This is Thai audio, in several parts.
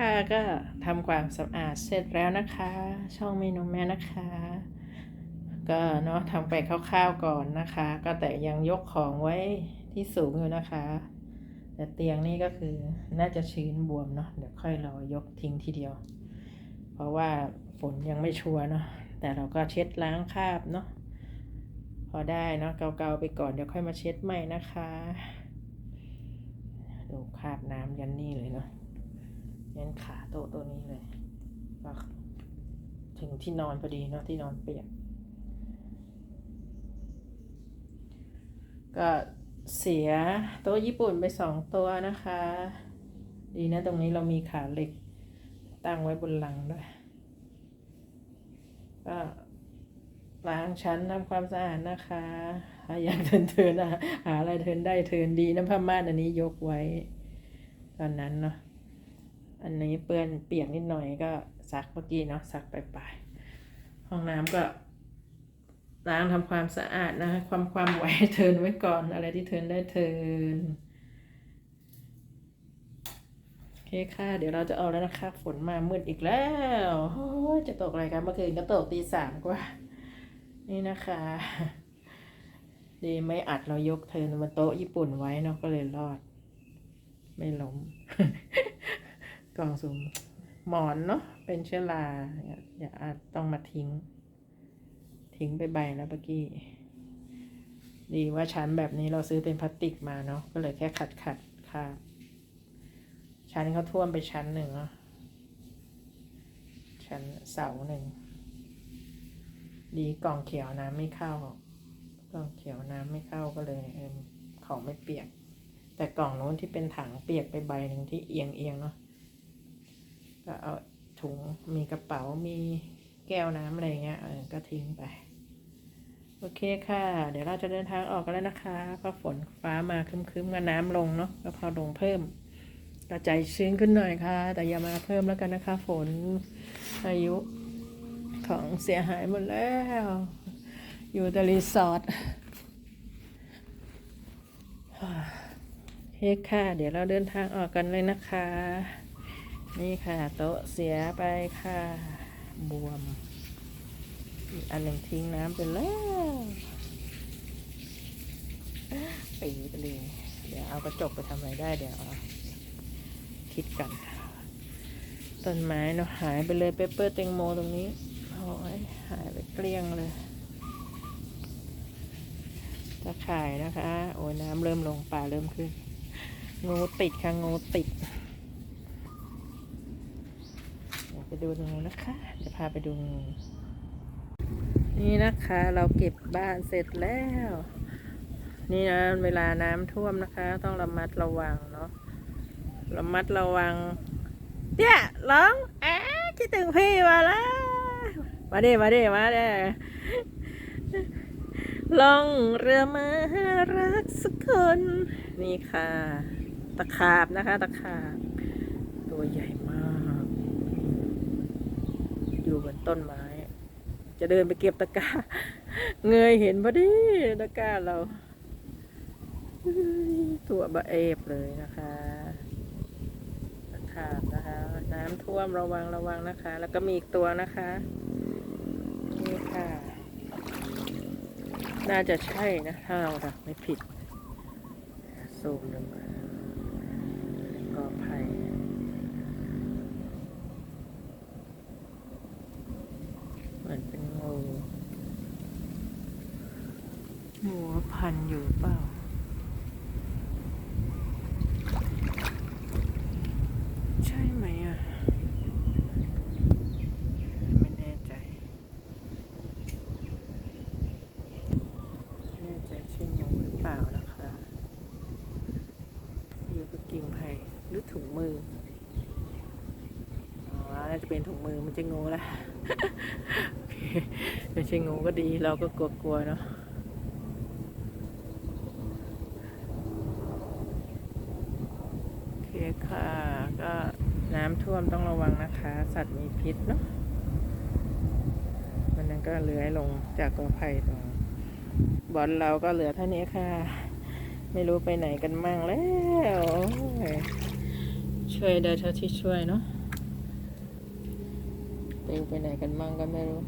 ค่ะก็ทำความสะอาดเสร็จแล้วนะคะ ช่องเมนูแม่นะคะ ก็เนาะทำไปคร่าวๆก่อนนะคะ ก็แต่ยังยกของไว้ที่สูงอยู่นะคะ แต่เตียงนี่ก็คือน่าจะชื้นบวมเนาะเดี๋ยวค่อยรายกทิ้งทีเดียว เพราะว่าฝนยังไม่ชัวร์เนาะแต่เราก็เช็ดล้างคราบเนาะพอได้เนาะเกาๆไปก่อนเดี๋ยวค่อยมาเช็ดใหม่นะคะ ดูคราบน้ำยันนี่เลยเนาะ ยันขาโต๊ะตัวนี้เลยถึงที่นอนพอดีเนาะที่นอนเปียก ก็เสียโต๊ะญี่ปุ่นไปสองตัวนะคะ ดีนะตรงนี้เรามีขาเหล็กตั้งไว้บนหลังด้วย ก็ล้างชั้นทำความสะอาดนะคะถ้าอย่ากเทินเทินๆอะหาอะไรเทินได้เทินดีนะผ้าม่านอันนี้ยกไว้ ตอนนั้นเนาะ อันนี้เปื้อนเปียกนิดหน่อยก็ซักเมื่อกี้เนาะซักไปไปห้องน้ำก็ล้างทำความสะอาดนะความความไว้เทินไว้ก่อนอะไรที่เทินได้เทินโอเคค่ะ เดี๋ยวเราจะเอาแล้วนะคะ ฝนมามืดอีกแล้วโอ้จะตกอะไรกันเมื่อคืนก็ตกตีสามกว่า นี่นะคะ ดีไม่อัดเรายกเทินบนโต๊ะญี่ปุ่นไว้เนาะก็เลยรอด ไม่ล้ม กล่องสุ่มหมอนเนาะเป็นเชื้อราอย่าอาจต้องมาทิ้ง ทิ้งไปใบแล้วเมื่อกี้ ดีว่าชั้นแบบนี้เราซื้อเป็นพลาสติกมาเนาะก็เลยแค่ขัดขัดค่ะชั้นเขาท่วมไปชั้นหนึ่งเนาะชั้นเสาหนึ่งดีกล่องเขียวน้ำไม่เข้ากล่องเขียวน้ำไม่เข้าก็เลยเอของไม่เปียก แต่กล่องโน้นที่เป็นถังเปียกไปใบหนึ่งที่เอียงเอียงเนาะ ก็เอาถุงมีกระเป๋ามีแก้วน้ำอะไรเงี้ยเออก็ทิ้งไป โอเคค่ะ เดี๋ยวเราจะเดินทางออกกันแล้วนะคะเพราะฝนฟ้ามาคึ้มๆกับน้ำลงเนาะก็พอลงเพิ่มก็ใจชื้นขึ้นหน่อยค่ะ แต่อย่ามาเพิ่มแล้วกันนะคะ ฝนอายุของเสียหายหมดแล้ว อยู่แต่รีสอร์ทโอเคค่ะ เดี๋ยวเราเดินทางออกกันเลยนะคะ นี่ค่ะ โต๊ะเสียไปค่ะ บวม อีกอันหนึ่งทิ้งน้ำไปแล้วปีไปเลย เดี๋ยวเอากระจกไปทำอะไรได้เดี๋ยวคิดกัน ต้นไม้เนาะหายไปเลยเปเปอร์แตงโมตรงนี้โอ้ยหายไปเกลี้ยงเลยตะข่ายนะคะ โอ้ยน้ำเริ่มลงปลาเริ่มขึ้น งูติดค่ะ งูติดเไปดูงูนะคะเดี๋ยวพาไปดูงูนี่นะคะ เราเก็บบ้านเสร็จแล้ว นี่นะเวลาน้ำท่วมนะคะ ต้องระมัดระวังเนาะระมัดระวังเนี่ยร้องแอะคิดถึงพี่มาแล้วมาดิมาดิมาดิล่องเรือมาหารักสักคน นี่ค่ะ ตะขาบนะคะ ตะขาบ ตัวใหญ่ อยู่บนต้นไม้ จะเดินไปเก็บตะกร้า เงยเห็นพอดีตะกร้าเราตัวบะเอฟเลยนะคะตะขาบนะคะ น้ำท่วมระวังระวังนะคะ แล้วก็มีอีกตัวนะคะนี่ค่ะ น่าจะใช่นะถ้าเราดักไม่ผิดซูมดูกอไผ่เหมือนเป็นงู หัวพันอยู่เปล่า ใช่ไหมอะ ไม่แน่ใจ ไม่แน่ใจใช่งูหรือเปล่านะคะอยู่กับกิ่งไผ่หรือถุงมือ อ๋อ น่าจะเป็นถุงมือมันจะงูละโอเคไม่ใช่งูก็ดีเราก็กลัวๆเนาะ โอเคค่ะ ก็น้ำท่วมต้องระวังนะคะ สัตว์มีพิษเนาะมันนั้นก็เลื้อยลงจากกอไผ่ตรงบอลเราก็เหลือเท่านี้ค่ะ ไม่รู้ไปไหนกันมั่งแล้วช่วยได้เท่าที่ช่วยเนาะไปไปไหนกันมั่งก็ไม่รู้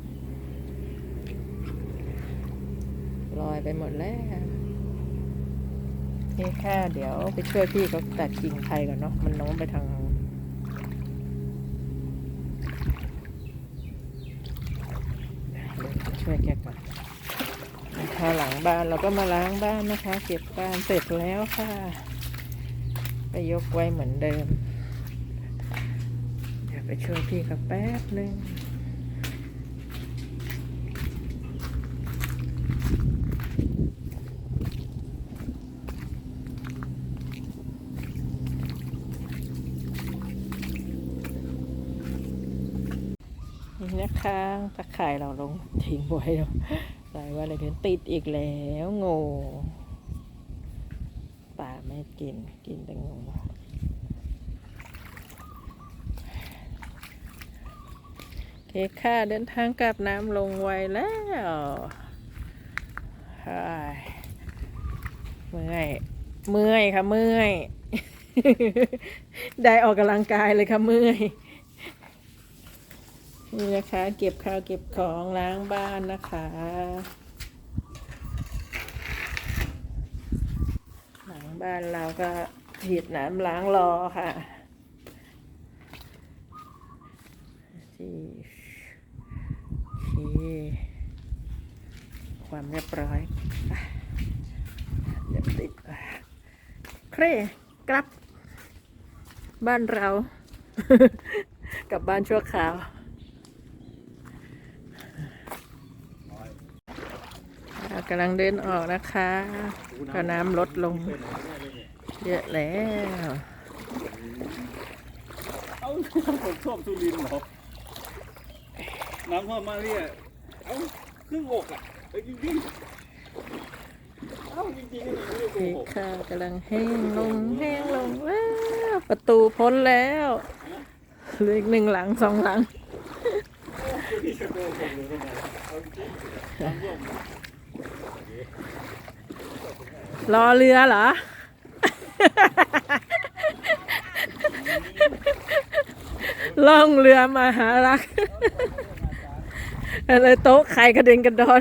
ลอยไปหมดแล้ว นี่ค่ะ เดี๋ยวไปช่วยพี่เขาตัดกิ่งไผ่ก่อนเนาะมันน้มไปทางช่วยแกก่อนถ้าหลังบ้านเราก็มาล้างบ้านนะคะ เก็บบ้านเสร็จแล้วค่ะ ไปยกไว้เหมือนเดิม เดี๋ยวไปช่วยพี่เขาแป๊บนึง นี่นะคะตะข่ายเราลงทิ้งไว้แล้วใส่ว่าอะไรกันติดอีกแล้วโง่ป่าไม่กินกินแต่งูโอเคค่ะ เดินทางกลับน้ำลงไวแล้วเมื่อย เมื่อยค่ะ เมื่อย ได้ออกกำลังกายเลยค่ะ เมื่อย นี่นะคะ เก็บข้าวเก็บของล้างบ้านนะคะล้างบ้านเราก็ฉีดน้ำล้างรอค่ะที่ความเรียบร้อยเดี๋ยวติดอะเครกลับบ้านเรา กลับบ้านชั่วคราว อ่า กำลังเดินออกนะคะก็น้ำลดลง เยอะแล้วเอ้าผมชอบสุรินทร์เหรอ น้ำท่วมมาเนี่ยเอ้าครึ่งอกอะเอ้ยจริงๆเอ้าจริงๆก็ไม่ได้โกนี่หกค่ะกำลังแห้งลงแห้งลงแล้วประตูพ้นแล้วเหลืออีกหนึ่งหลังสองหลังพี่จะโกหกเลยทำไมเอาจริงๆน้ำท่วม รอเรือเหรอ ล่องเรือมาหารักอะไรโต๊ะไข่กระเด็นกระดอน